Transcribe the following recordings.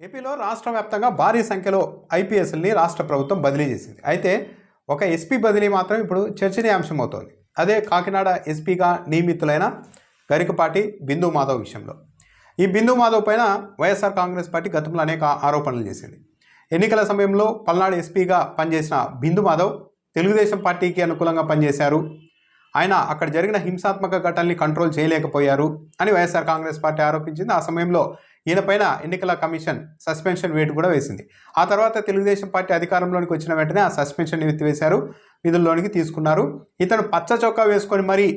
ఏపీలో రాష్ట్ర వ్యాప్తంగా భారీ సంఖ్యలో ఐపీఎస్ని రాష్ట్ర ప్రభుత్వం బదిలీ చేసింది. అయితే ఒక ఎస్పీ బదిలీ మాత్రం ఇప్పుడు చర్చనీయాంశం అవుతోంది అదే కాకినాడ ఎస్పీగా నియమితులైన గరికపాటి బిందు మాధవ్ విషయంలో. ఈ బిందు మాధవ్ పైన వైఎస్ఆర్ కాంగ్రెస్ పార్టీ గతంలో అనేక ఆరోపణలు చేసింది. ఎన్నికల సమయంలో పల్నాడు ఎస్పీగా పనిచేసిన బిందు మాధవ్ తెలుగుదేశం పార్టీకి అనుకూలంగా పనిచేశారు. ఆయన అక్కడ జరిగిన హింసాత్మక ఘటనల్ని కంట్రోల్ చేయలేకపోయారు అని వైఎస్ఆర్ కాంగ్రెస్ పార్టీ ఆరోపించింది. ఆ సమయంలో ఈయన పైన ఎన్నికల కమిషన్ సస్పెన్షన్ వేటు కూడా వేసింది. ఆ తర్వాత తెలుగుదేశం పార్టీ అధికారంలోనికి వచ్చిన వెంటనే ఆ సస్పెన్షన్ ఎత్తివేశారు విధుల్లోనికి తీసుకున్నారు. ఇతను పచ్చ చొక్కా వేసుకొని మరీ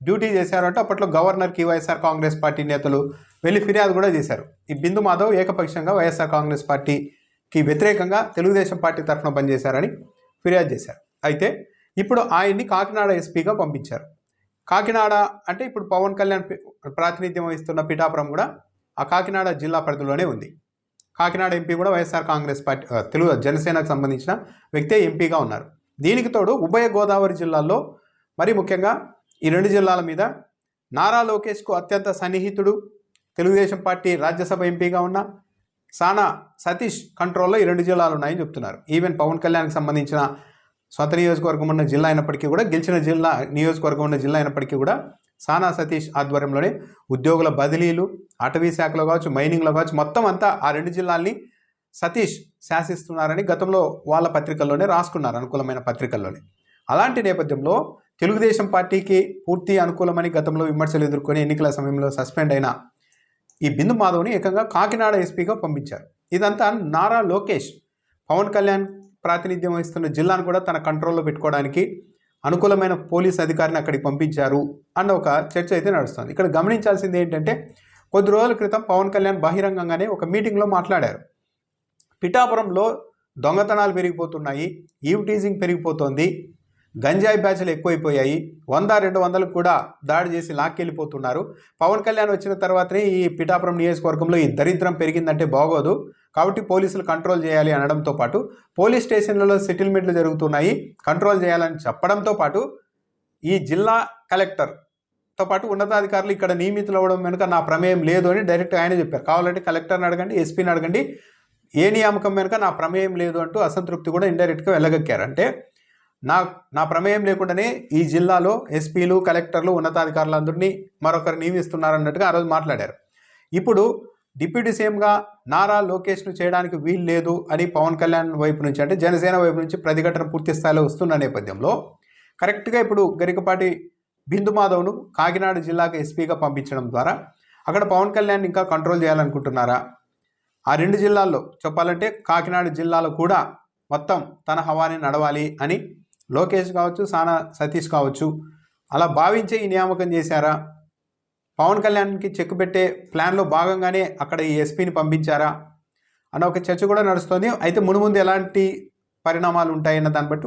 డ్యూటీ చేశారంటే అప్పట్లో గవర్నర్కి వైఎస్ఆర్ కాంగ్రెస్ పార్టీ నేతలు వెళ్ళి ఫిర్యాదు కూడా చేశారు. ఈ బిందు మాధవ్ ఏకపక్షంగా వైఎస్ఆర్ కాంగ్రెస్ పార్టీకి వ్యతిరేకంగా తెలుగుదేశం పార్టీ తరఫున పనిచేశారని ఫిర్యాదు చేశారు. అయితే ఇప్పుడు ఆయన్ని కాకినాడ ఎస్పీగా పంపించారు. కాకినాడ అంటే ఇప్పుడు పవన్ కళ్యాణ్ ప్రాతినిధ్యం వహిస్తున్న పిఠాపురం కూడా ఆ కాకినాడ జిల్లా పరిధిలోనే ఉంది. కాకినాడ ఎంపీ కూడా వైఎస్ఆర్ కాంగ్రెస్ పార్టీ తెలుగు జనసేనకు సంబంధించిన వ్యక్తే ఎంపీగా ఉన్నారు. దీనికి తోడు ఉభయ గోదావరి జిల్లాల్లో మరి ముఖ్యంగా ఈ రెండు జిల్లాల మీద నారా లోకేష్కు అత్యంత సన్నిహితుడు తెలుగుదేశం పార్టీ రాజ్యసభ ఎంపీగా ఉన్న సానా సతీష్ కంట్రోల్లో ఈ రెండు జిల్లాలు ఉన్నాయని చెప్తున్నారు. ఈవెన్ పవన్ కళ్యాణ్కి సంబంధించిన సొంత నియోజకవర్గం ఉన్న జిల్లా అయినప్పటికీ కూడా గెలిచిన జిల్లా నియోజకవర్గం ఉన్న జిల్లా అయినప్పటికీ కూడా సానా సతీష్ ఆధ్వర్యంలోనే ఉద్యోగుల బదిలీలు అటవీ శాఖలో కావచ్చు మైనింగ్లో కావచ్చు మొత్తం అంతా ఆ రెండు జిల్లాల్ని సతీష్ శాసిస్తున్నారని గతంలో వాళ్ళ పత్రికల్లోనే రాసుకున్నారు అనుకూలమైన పత్రికల్లోనే. అలాంటి నేపథ్యంలో తెలుగుదేశం పార్టీకి పూర్తి అనుకూలమని గతంలో విమర్శలు ఎదుర్కొని ఎన్నికల సమయంలో సస్పెండ్ అయిన ఈ బిందు మాధవ్ని ఏకంగా కాకినాడ ఎస్పీగా పంపించారు. ఇదంతా నారా లోకేష్ పవన్ కళ్యాణ్ ప్రాతినిధ్యం వహిస్తున్న జిల్లాను కూడా తన కంట్రోల్లో పెట్టుకోవడానికి అనుకూలమైన పోలీస్ అధికారిని అక్కడికి పంపించారు అన్న ఒక చర్చ అయితే నడుస్తుంది. ఇక్కడ గమనించాల్సింది ఏంటంటే కొద్ది రోజుల క్రితం పవన్ కళ్యాణ్ బహిరంగంగానే ఒక మీటింగ్లో మాట్లాడారు. పిఠాపురంలో దొంగతనాలు పెరిగిపోతున్నాయి ఈవ్ టీజింగ్ పెరిగిపోతోంది గంజాయి బ్యాచ్లు ఎక్కువైపోయాయి. వంద రెండు వందలకు కూడా దాడి చేసి లాక్కెళ్ళిపోతున్నారు. పవన్ కళ్యాణ్ వచ్చిన తర్వాతనే ఈ పిఠాపురం నియోజకవర్గంలో ఈ దరిద్రం పెరిగిందంటే బాగోదు. కాబట్టి పోలీసులు కంట్రోల్ చేయాలి అనడంతో పాటు పోలీస్ స్టేషన్లలో సెటిల్మెంట్లు జరుగుతున్నాయి. కంట్రోల్ చేయాలని చెప్పడంతో పాటు ఈ జిల్లా కలెక్టర్తో పాటు ఉన్నతాధికారులు ఇక్కడ నియమితులు అవ్వడం వెనుక నా ప్రమేయం లేదు అని డైరెక్ట్ ఆయన చెప్పారు. కావాలంటే కలెక్టర్ని అడగండి ఎస్పీని అడగండి. ఏ నియామకం వెనుక నా ప్రమేయం లేదు అంటూ అసంతృప్తి కూడా ఇండైరెక్ట్గా వెళ్ళగక్కారు. అంటే నా నా ప్రమేయం లేకుండానే ఈ జిల్లాలో ఎస్పీలు కలెక్టర్లు ఉన్నతాధికారులందరినీ మరొకరు నియమిస్తున్నారన్నట్టుగా ఆ రోజు మాట్లాడారు. ఇప్పుడు డిప్యూటీ సీఎంగా నారా లోకేష్ను చేయడానికి వీలు లేదు అని పవన్ కళ్యాణ్ వైపు నుంచి అంటే జనసేన వైపు నుంచి ప్రతిఘటన పూర్తి స్థాయిలో వస్తున్న నేపథ్యంలో కరెక్ట్గా ఇప్పుడు గరికపాటి బిందు మాధవ్ను కాకినాడ జిల్లాకు ఎస్పీగా పంపించడం ద్వారా అక్కడ పవన్ కళ్యాణ్ ఇంకా కంట్రోల్ చేయాలనుకుంటున్నారా? ఆ రెండు జిల్లాల్లో చెప్పాలంటే కాకినాడ జిల్లాలో కూడా మొత్తం తన హవాని నడవాలి అని లోకేష్ కావచ్చు సానా సతీష్ కావచ్చు. అలా భావించే ఈ నియామకం చేశారా? పవన్ కళ్యాణ్కి చెక్ పెట్టే ప్లాన్లో భాగంగానే అక్కడ ఈ ఎస్పీని పంపించారా? అన్న ఒక చర్చ కూడా నడుస్తుంది. అయితే మునుముందు ఎలాంటి పరిణామాలు ఉంటాయన్న దాన్ని బట్టి